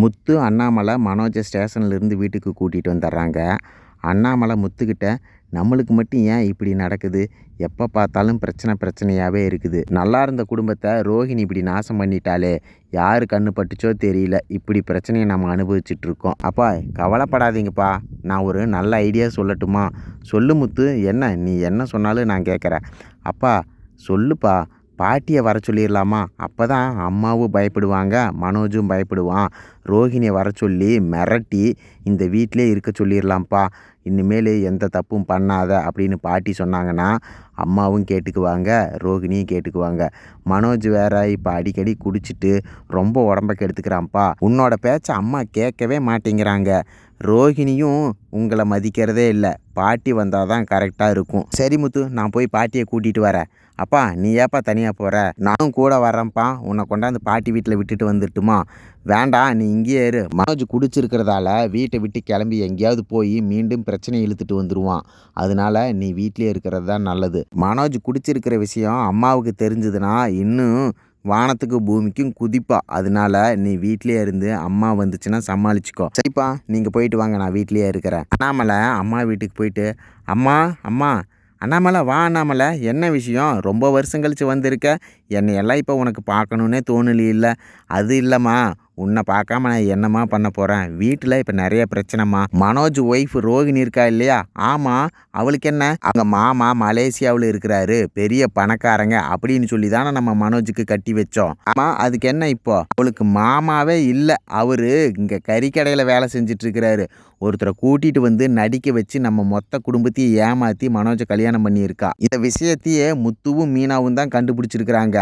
முத்து அண்ணாமலை மனோஜை ஸ்டேஷன்லேருந்து வீட்டுக்கு கூட்டிகிட்டு வந்துடுறாங்க அண்ணாமலை முத்துக்கிட்ட நம்மளுக்கு மட்டும் ஏன் இப்படி நடக்குது? எப்போ பார்த்தாலும் பிரச்சனை பிரச்சனையாகவே இருக்குது. நல்லா இருந்த குடும்பத்தை ரோஹிணி இப்படி நாசம் பண்ணிட்டாலே யார் கண்ணு பட்டுச்சோ தெரியல. இப்படி பிரச்சனையை நம்ம அனுபவிச்சுட்டு இருக்கோம். அப்பா கவலைப்படாதீங்கப்பா. நான் ஒரு நல்ல ஐடியா சொல்லட்டுமா? சொல்லு முத்து. என்ன? நீ என்ன சொன்னாலும் நான் கேட்குறேன். அப்பா சொல்லுப்பா. பாட்டியை வர சொல்லிடலாமா? அப்போ தான் அம்மாவும் பயப்படுவாங்க மனோஜும் பயப்படுவான். ரோஹிணியை வர சொல்லி மிரட்டி இந்த வீட்டிலே இருக்க சொல்லிடலாம்ப்பா. இனிமேல் எந்த தப்பும் பண்ணாத அப்படின்னு பாட்டி சொன்னாங்கன்னா அம்மாவும் கேட்டுக்குவாங்க ரோகிணியும் கேட்டுக்குவாங்க. மனோஜ் வேற இப்போ அடிக்கடி குடிச்சிட்டு ரொம்ப உடம்ப கெடுத்துக்கிறான்ப்பா. உன்னோட பேச்சை அம்மா கேட்கவே மாட்டேங்கிறாங்க. ரோஹிணியும் உங்களை மதிக்கிறதே இல்லை. பாட்டி வந்தால் தான் கரெக்டாக இருக்கும். சரி முத்து நான் போய் பாட்டியை கூட்டிகிட்டு வரேன். அப்பா நீ ஏப்பா தனியாக போகிற நானும் கூட வரேன்ப்பா உன்னை கொண்டாந்து பாட்டி வீட்டில் விட்டுட்டு வந்துட்டுமா? வேண்டாம் நீ இங்கேயே இரு. மனோஜ் குடிச்சிருக்கிறதால வீட்டை விட்டு கிளம்பி எங்கேயாவது போய் மீண்டும் பிரச்சனை இழுத்துட்டு வந்துடுவான் அதனால நீ வீட்டிலே இருக்கிறது தான் நல்லது. மனோஜ் குடிச்சிருக்கிற விஷயம் அம்மாவுக்கு தெரிஞ்சதுன்னா இன்னும் வானத்துக்கு பூமிக்கும் குதிப்பா. அதனால நீ வீட்லேயே இருந்து அம்மா வந்துச்சுன்னா சமாளிச்சுக்கோ. சரிப்பா நீங்கள் போயிட்டு வாங்க நான் வீட்லேயே இருக்கிறேன். அண்ணாமலை அம்மா வீட்டுக்கு போயிட்டு அம்மா அம்மா அண்ணாமலை வா அண்ணாமலை. என்ன விஷயம்? ரொம்ப வருஷம் கழிச்சு வந்திருக்க. என்னையெல்லாம் இப்போ உனக்கு பார்க்கணுன்னே தோணலையில்ல அது இல்லைம்மா. உன்னை பார்க்காம நான் என்னம்மா பண்ண போகிறேன் வீட்டில் இப்போ நிறைய பிரச்சனைம்மா. மனோஜ் ஒய்ஃப் ரோகிணி இருக்கா இல்லையா? ஆமாம் அவளுக்கு என்ன? அவங்க மாமா மலேசியாவில் இருக்கிறாரு. பெரிய பணக்காரங்க அப்படின்னு சொல்லி தானே நம்ம மனோஜுக்கு கட்டி வச்சோம். ஆமாம் அதுக்கு என்ன இப்போ? அவளுக்கு மாமாவே இல்லை. அவர் இங்கே கறிக்கடையில் வேலை செஞ்சிட்ருக்கிறாரு. ஒருத்தரை கூட்டிகிட்டு வந்து நடிக்க வச்சு நம்ம மொத்த குடும்பத்தையும் ஏமாற்றி மனோஜை கல்யாணம் பண்ணியிருக்கா. இந்த விஷயத்தையே முத்துவும் மீனாவும் தான் கண்டுபிடிச்சிருக்கிறாங்க.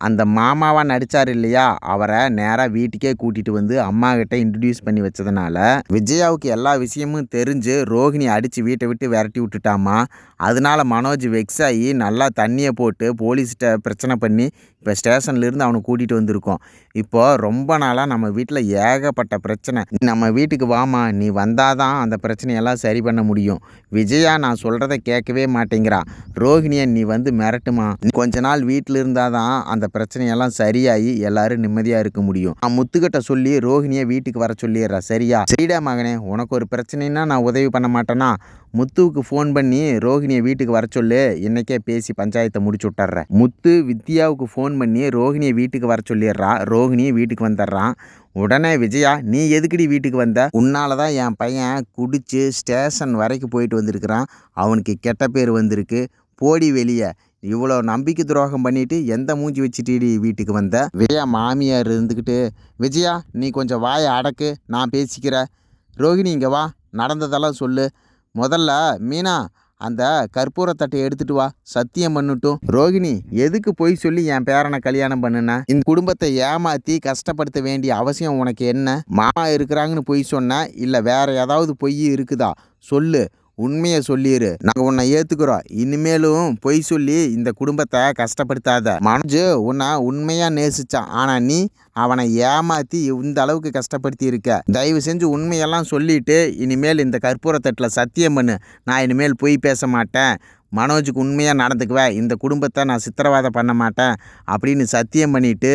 அந்த மாமாவாக நடித்தார் இல்லையா? அவரை நேராக வீட்டுக்கே கூட்டிகிட்டு வந்து அம்மா கிட்ட இன்ட்ரடியூஸ் பண்ணி வச்சதுனால விஜயாவுக்கு எல்லா விஷயமும் தெரிஞ்சு ரோஹிணி அடித்து வீட்டை விட்டு விரட்டி விட்டுட்டாமா அதனால மனோஜ் வெக்ஸ் ஆகி நல்லா தண்ணியை போட்டு போலீஸ்கிட்ட பிரச்சனை பண்ணி இப்போ ஸ்டேஷன்லேருந்து அவனை கூட்டிகிட்டு வந்திருக்கோம். இப்போது ரொம்ப நாளாக நம்ம வீட்டில் ஏகப்பட்ட பிரச்சனை. நம்ம வீட்டுக்கு வாமா நீ வந்தால் தான் அந்த பிரச்சனையெல்லாம் சரி பண்ண முடியும். விஜயா நான் சொல்கிறத கேட்கவே மாட்டேங்கிறா. ரோஹிணியை நீ வந்து மிரட்டுமா? நீ கொஞ்ச நாள் வீட்டில் இருந்தால் தான் அந்த பிரச்சனையெல்லாம் சரியாகி எல்லோரும் நிம்மதியாக இருக்க முடியும். நான் முத்துக்கிட்ட சொல்லி ரோஹிணியை வீட்டுக்கு வர சொல்லிடுறா சரியா? சரிடா மகனே உனக்கு ஒரு பிரச்சனைன்னா நான் உதவி பண்ண மாட்டேனா? முத்துவுக்கு ஃபோன் பண்ணி ரோஹிணியை வீட்டுக்கு வர சொல்லு. இன்றைக்கே பேசி பஞ்சாயத்தை முடிச்சு விட்டுறேன் முத்து வித்யாவுக்கு ஃபோன் ஃபோன் பண்ணி ரோஹிணியை வீட்டுக்கு வர சொல்லிடுறா. ரோஹிணியை வீட்டுக்கு வந்துடுறான் உடனே விஜயா நீ எதுக்குடி வீட்டுக்கு வந்த? உன்னால தான் என் பையன் குடிச்சு ஸ்டேஷன் வரைக்கும் போயிட்டு வந்திருக்கிறான். அவனுக்கு கெட்ட பேர் வந்திருக்கு. போடி வெளியே. இவ்வளோ நம்பிக்கை துரோகம் பண்ணிட்டு எந்த மூஞ்சி வச்சுட்டு வீட்டுக்கு வந்த? விஜயா மாமியார் இருந்துக்கிட்டு விஜயா நீ கொஞ்சம் வாயை அடக்கு. நான் பேசிக்கிறேன். ரோஹிணி இங்கே வா. நடந்ததெல்லாம் சொல்லு. முதல்ல மீனா அந்த கற்பூரத்தட்டை எடுத்துட்டு வா. சத்தியம் பண்ணட்டும். ரோகிணி எதுக்கு போய் சொல்லி என் பேரனை கல்யாணம் பண்ணுன? இந்த குடும்பத்தை ஏமாத்தி கஷ்டப்படுத்த வேண்டிய அவசியம் உனக்கு என்ன? மாமா இருக்கிறாங்கன்னு பொய் சொன்ன? இல்லை வேற ஏதாவது பொய் இருக்குதா? சொல்லு. உண்மையை சொல்லிடு நாங்கள் உன்னை ஏற்றுக்குறோம் இனிமேலும் பொய் சொல்லி இந்த குடும்பத்தை கஷ்டப்படுத்தாத. மனோஜ் உன்னை உண்மையாக நேசிச்சான். ஆனால் நீ அவனை ஏமாற்றி இந்த அளவுக்கு கஷ்டப்படுத்தி இருக்க. தயவு செஞ்சு உண்மையெல்லாம் சொல்லிட்டு இனிமேல் இந்த கற்பூரத்தட்டில் சத்தியம் பண்ணு. நான் இனிமேல் பொய் பேச மாட்டேன். மனோஜுக்கு உண்மையாக நடந்துக்குவேன் இந்த குடும்பத்தை நான் சித்திரவாதம் பண்ண மாட்டேன். அப்படின்னு சத்தியம் பண்ணிவிட்டு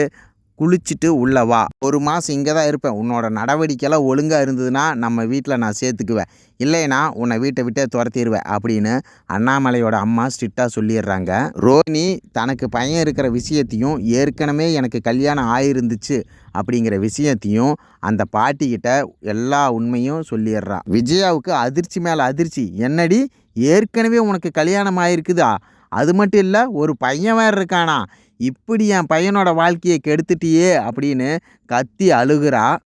குளிச்சுட்டு உள்ளே வா. ஒரு மாதம் இங்கே தான் இருப்பேன். உன்னோட நடவடிக்கையெல்லாம் ஒழுங்காக இருந்ததுன்னா நம்ம வீட்டில் நான் சேர்த்துக்குவேன். இல்லைனா உன்னை வீட்டை விட்டே துரத்திடுவேன் அப்படின்னு அண்ணாமலையோட அம்மா ஸ்ட்ரிக்டாக சொல்லிடுறாங்க. ரோஹினி தனக்கு பையன் இருக்கிற விஷயத்தையும் ஏற்கனவே எனக்கு கல்யாணம் ஆயிருந்துச்சு அப்படிங்கிற விஷயத்தையும் அந்த பாட்டிக்கிட்ட எல்லா உண்மையும் சொல்லிடுறான். விஜயாவுக்கு அதிர்ச்சி மேலே அதிர்ச்சி. என்னடி? ஏற்கனவே உனக்கு கல்யாணம் ஆயிருக்குதா? அது மட்டும் இல்லை ஒரு பையன் வேறு இருக்கானா? இப்படி என் பையனோட வாழ்க்கையை கெடுத்துட்டியே அப்படின்னு கத்தி அழுகிறா.